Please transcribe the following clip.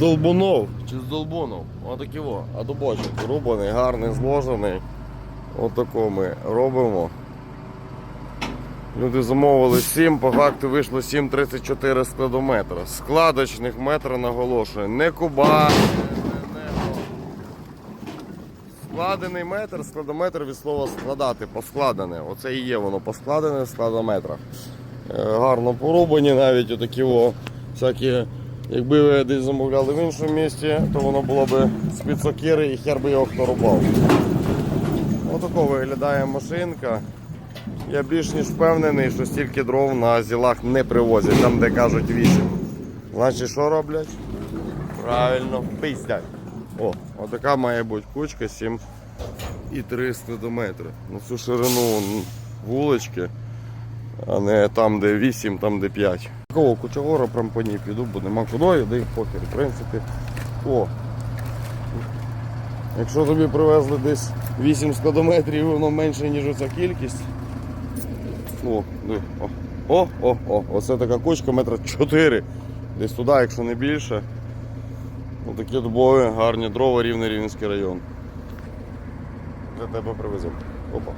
здолбунов чи здолбунов. Отакі во. А дубочок рубаний, гарний, зложений. Отако ми робимо. Люди замовили 7, по факту вийшло 7,34 складометра. Складочних метра наголошую. Не куба, не, не, не. Складений метр, складометр від слова складати, поскладене. Оце і є воно поскладене в складометрах. Е, Гарно порубані навіть отакі о, всякі. Якби ви десь замовляли в іншому місті, то воно було б з-під сокири і хер би його хто рубав. Отако виглядає машинка. Я більш ніж впевнений, що стільки дров на зілах не привозять, там де кажуть 8. Значить, що роблять? Правильно, пиздять. О, отака має бути кучка 7 і 300 до. На цю ширину м, вулички, а не там, де 8, там, де 5. Такого кучогора прям по ній піду, бо нема куди, де і похер. В принципі, о. Якщо тобі привезли десь 8 складометрів, воно менше, ніж оця кількість. О, диви, о, о, о, о, оце така кучка метра 4. Десь туди, якщо не більше. Отакі дубові, гарні дрова, рівний Рівненський район. Для тебе привеземо. Опа.